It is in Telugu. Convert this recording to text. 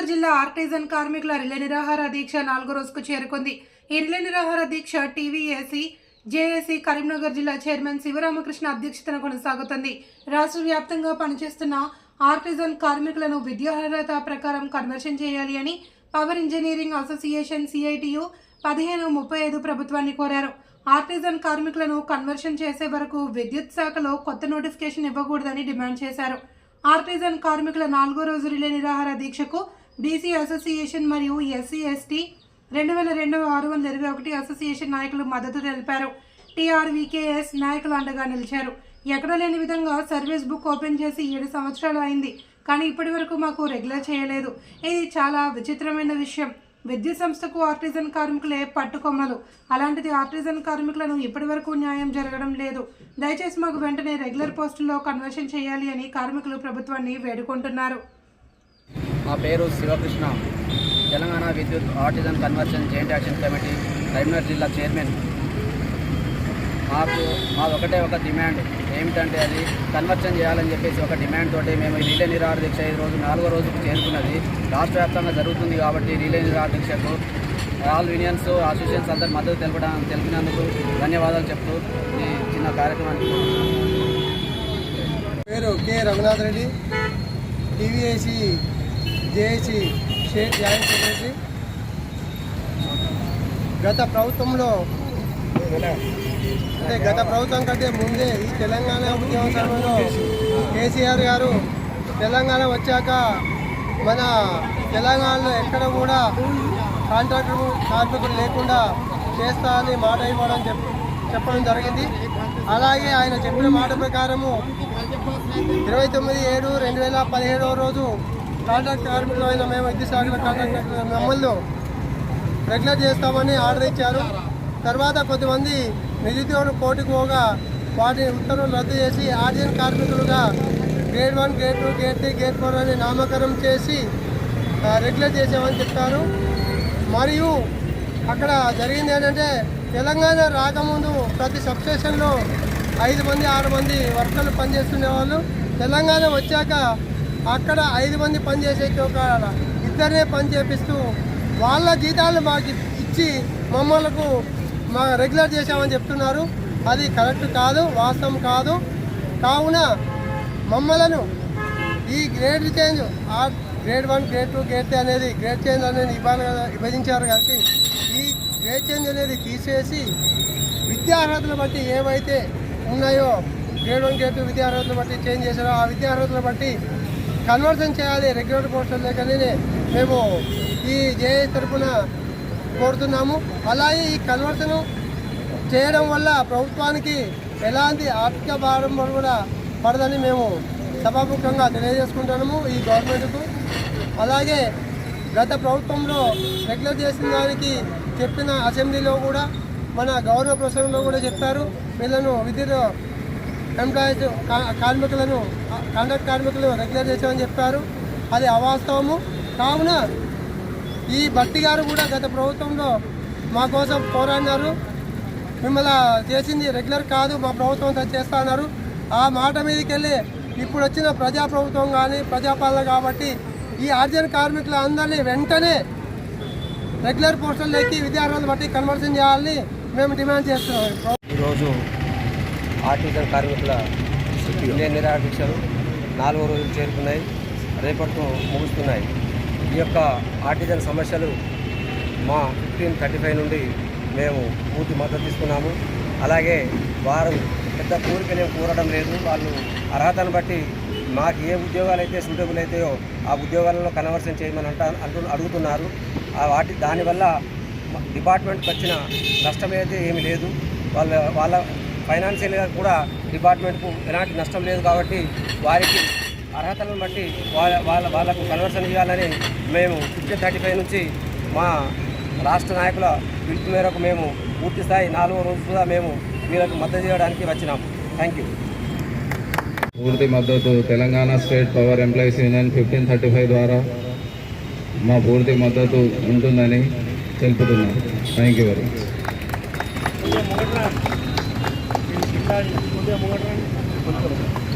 కరీంనగర్ జిల్లా ఆర్టిజన్ కార్మికుల రిలే నిరాహార దీక్ష నాలుగో రోజుకు చేరుకుంది. ఈ రిలే నిరాహార దీక్ష టీవీఏసీ జేఏసీ కరీంనగర్ జిల్లా చైర్మన్ శివరామకృష్ణ అధ్యక్షతన కొనసాగుతుంది. రాష్ట్ర వ్యాప్తంగా పనిచేస్తున్న ఆర్టిజన్ కార్మికులను విద్యార్హత ప్రకారం కన్వర్షన్ చేయాలి అని పవర్ ఇంజనీరింగ్ అసోసియేషన్ సిఐటియు పదిహేను ముప్పై ఐదు ప్రభుత్వాన్ని కోరారు. ఆర్టిజన్ కార్మికులను కన్వర్షన్ చేసే వరకు విద్యుత్ శాఖలో కొత్త నోటిఫికేషన్ ఇవ్వకూడదని డిమాండ్ చేశారు. ఆర్టిజన్ కార్మికుల నాలుగో రోజు రిలే నిరాహార దీక్షకు బీసీ అసోసియేషన్ మరియు ఎస్సీ ఎస్టీ రెండు వేల రెండు ఆరు వందల ఇరవై ఒకటి అసోసియేషన్ నాయకులు మద్దతు తెలిపారు. టీఆర్వీకేఎస్ నాయకులు అండగా నిలిచారు. ఎక్కడ లేని విధంగా సర్వీస్ బుక్ ఓపెన్ చేసి ఏడు సంవత్సరాలు అయింది. కానీ ఇప్పటి వరకు మాకు రెగ్యులర్ చేయలేదు. ఇది చాలా విచిత్రమైన విషయం. విద్యుత్ సంస్థకు ఆర్టిజన్ కార్మికులే పట్టుకొమ్మలు. అలాంటిది ఆర్టిజన్ కార్మికులను ఇప్పటి వరకు న్యాయం జరగడం లేదు. దయచేసి మాకు వెంటనే రెగ్యులర్ పోస్టుల్లో కన్వర్షన్ చేయాలి అని కార్మికులు ప్రభుత్వాన్ని వేడుకుంటున్నారు. మా పేరు శివకృష్ణ. తెలంగాణ విద్యుత్ artisan conversion joint action committee Karimnagar జిల్లా చైర్మన్. మాకు మా ఒకటే ఒక డిమాండ్ ఏమిటంటే అది కన్వర్షన్ చేయాలని చెప్పేసి ఒక డిమాండ్ తోటి మేము రిలే నిరాహార దీక్ష ఈ రోజు నాలుగో రోజుకు చేరుకున్నది. రాష్ట్ర వ్యాప్తంగా జరుగుతుంది కాబట్టి రిలే నిరాహార దీక్షకు ఆల్ యూనియన్స్ అసోసియేషన్స్ అందరు మద్దతు తెలపడం తెలిపినందుకు ధన్యవాదాలు చెప్తూ ఈ చిన్న కార్యక్రమానికి పేరు K Raghunath Reddy. TVAC JAC Shaik joint secretary గత ప్రభుత్వంలో అంటే గత ప్రభుత్వం కంటే ముందే ఈ తెలంగాణ ఉద్యమ సమయంలో కేసీఆర్ గారు తెలంగాణ వచ్చాక మన తెలంగాణలో ఎక్కడ కూడా కాంట్రాక్టర్ కార్మికులు లేకుండా చేస్తా అని మాట ఇవ్వడం చెప్ చెప్పడం జరిగింది. అలాగే ఆయన చెప్పిన మాట ప్రకారము ఇరవై తొమ్మిది ఏడు రెండు వేల పదిహేడవ రోజు కాంట్రాక్ట్ కార్మికులు అయిన మేము విద్యుత్ శాఖల కాంట్రాక్ట్ మమ్మల్ని రెగ్యులర్ చేస్తామని ఆర్డర్ ఇచ్చారు. తర్వాత కొంతమంది నిరుద్యోగులు కోర్టుకు పోగా వాటి ఉత్తర్వులు రద్దు చేసి ఆర్జన్ కార్మికులుగా grade one grade two grade three grade four అని నామకరణం చేసి రెగ్యులర్ చేసామని చెప్తారు మరియు అక్కడ జరిగింది ఏంటంటే తెలంగాణ రాకముందు ప్రతి సబ్స్టేషన్లో ఐదు మంది ఆరు మంది వర్కర్లు పనిచేస్తుండే వాళ్ళు తెలంగాణ వచ్చాక అక్కడ ఐదు మంది పనిచేసే ఒక ఇద్దరినే పని చేపిస్తూ వాళ్ళ జీతాలు మాకు ఇచ్చి మమ్మల్ని మా రెగ్యులర్ చేశామని చెప్తున్నారు. అది కరెక్ట్ కాదు వాస్తవం కాదు. కావున మమ్మలను ఈ గ్రేడ్ చేంజ్ ఆ grade one grade two grade three అనేది గ్రేడ్ చేంజ్ అనేది ఇవ్వాలి విభజించారు కాబట్టి ఈ గ్రేడ్ చేంజ్ అనేది తీసేసి విద్యార్హతలు బట్టి ఏవైతే ఉన్నాయో గ్రేడ్ వన్ గ్రేడ్ టూ విద్యార్హతలు బట్టి చేంజ్ చేశారో ఆ విద్యార్హతలు బట్టి కన్వర్షన్ చేయాలి రెగ్యులర్ పోస్టులు లేకనే మేము ఈ జేఏ తరఫున కోరుతున్నాము. అలాగే ఈ కన్వర్షన్ చేయడం వల్ల ప్రభుత్వానికి ఎలాంటి ఆర్థిక భారం కూడా పడదని మేము సభాముఖంగా తెలియజేసుకుంటున్నాము ఈ గవర్నమెంట్కు. అలాగే గత ప్రభుత్వంలో రెగ్యులర్ చేసిన దానికి చెప్పిన అసెంబ్లీలో కూడా మన గౌరవ ప్రసంగంలో కూడా చెప్పారు. వీళ్ళను విద్యుత్ ఎంప్లాయీస్ కా- కార్మికులను కాంట్రాక్ట్ కార్మికులు రెగ్యులర్ చేసామని చెప్పారు. అది అవాస్తవము. కావున ఈ భట్టి గారు కూడా గత ప్రభుత్వంలో మా కోసం పోరాడినారు. మిమ్మల్ని చేసింది రెగ్యులర్ కాదు మా ప్రభుత్వం చేస్తా అన్నారు. ఆ మాట మీదకి వెళ్ళి ఇప్పుడు వచ్చిన ప్రజా ప్రభుత్వం కానీ ప్రజాపాలన కాబట్టి ఈ ఆర్జన్ కార్మికుల అందరినీ వెంటనే రెగ్యులర్ పోస్టుల్లోకి విద్యార్థులను బట్టి కన్వర్షన్ చేయాలని మేము డిమాండ్ చేస్తున్నాం. ఈరోజు ఆర్టిజన్ కార్మికుల రిలే నాలుగో రోజులు చేరుకున్నాయి. రేపటితో ముగుస్తున్నాయి. ఈ యొక్క ఆర్టిజన్ సమస్యలు మా ఫిఫ్టీన్ థర్టీ ఫైవ్ నుండి మేము పూర్తి మద్దతు తీసుకున్నాము. అలాగే వారు పెద్ద కోరికనే కోరడం లేదు. వాళ్ళు అర్హతను బట్టి మాకు ఏ ఉద్యోగాలు అయితే సూటబుల్ అవుతాయో ఆ ఉద్యోగాలలో కన్వర్షన్ చేయమని అంట అంటూ అడుగుతున్నారు. వాటి దానివల్ల డిపార్ట్మెంట్కి వచ్చిన నష్టం అయితే ఏమీ లేదు. వాళ్ళ వాళ్ళ ఫైనాన్షియల్గా కూడా డిపార్ట్మెంట్కు ఎలాంటి నష్టం లేదు కాబట్టి వారికి అర్హతలను బట్టి వాళ్ళ వాళ్ళ వాళ్ళకు కన్వర్షన్ ఇవ్వాలని మేము ఫిఫ్టీన్ థర్టీ ఫైవ్ నుంచి మా రాష్ట్ర నాయకుల పిలుపు మేరకు మేము పూర్తి స్థాయి నాలుగో రోజు కూడా మేము వీళ్ళకు మద్దతు చేయడానికి వచ్చినాం. థ్యాంక్ యూ పూర్తి మద్దతు Telangana state power employees union fifteen thirty five ద్వారా మా పూర్తి మద్దతు ఉంటుందని తెలుపుతున్నాను థ్యాంక్ యూ వెరీ మచ్ ಮುಂದೆ ಮೂವತ್ತರಲ್ಲಿ